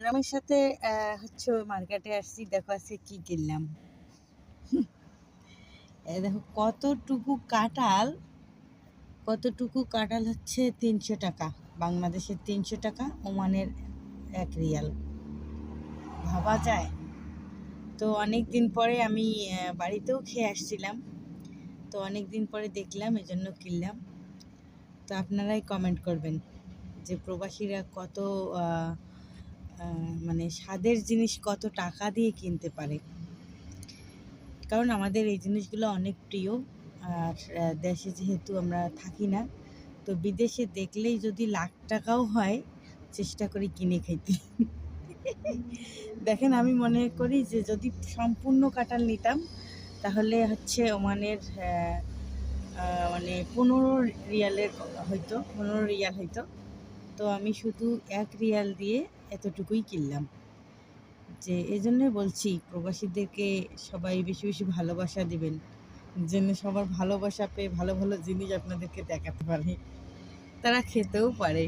ম্যাডামের সাথে হচ্ছে মার্কেটে আসছি, দেখো আজকে কি কিনলাম। দেখো কতটুকু কাঁঠাল কতটুকু কাঁঠাল হচ্ছে তিনশো টাকা, বাংলাদেশের তিনশো টাকা, ওমানের এক রিয়াল। ভাবা যায়? তো অনেক দিন পরে আমি বাড়িতেও খেয়ে আসছিলাম। তো অনেক দিন পরে দেখলাম, এজন্য কিনলাম। তো আপনারাই কমেন্ট করবেন যে প্রবাসীরা কত মানে স্বাদের জিনিস কত টাকা দিয়ে কিনতে পারে। কারণ আমাদের এই জিনিসগুলো অনেক প্রিয়। আর দেশে যেহেতু আমরা থাকি না, তো বিদেশে দেখলেই যদি লাখ টাকাও হয়, চেষ্টা করি কিনে খাইতে দেখেন, আমি মনে করি যে যদি সম্পূর্ণ কাঁঠাল নিতাম, তাহলে হচ্ছে ওমানের মানে পনেরো রিয়ালের হয়তো পনেরো রিয়াল হয়তো তো আমি শুধু এক রিয়াল দিয়ে এতটুকুই কিনলাম। যে এই জন্যই বলছি, প্রবাসীদেরকে সবাই বেশি বেশি ভালোবাসা দেবেন। যেন সবার ভালোবাসা পেয়ে ভালো ভালো জিনিস আপনাদেরকে দেখাতে পারে। তারা খেতেও পারে।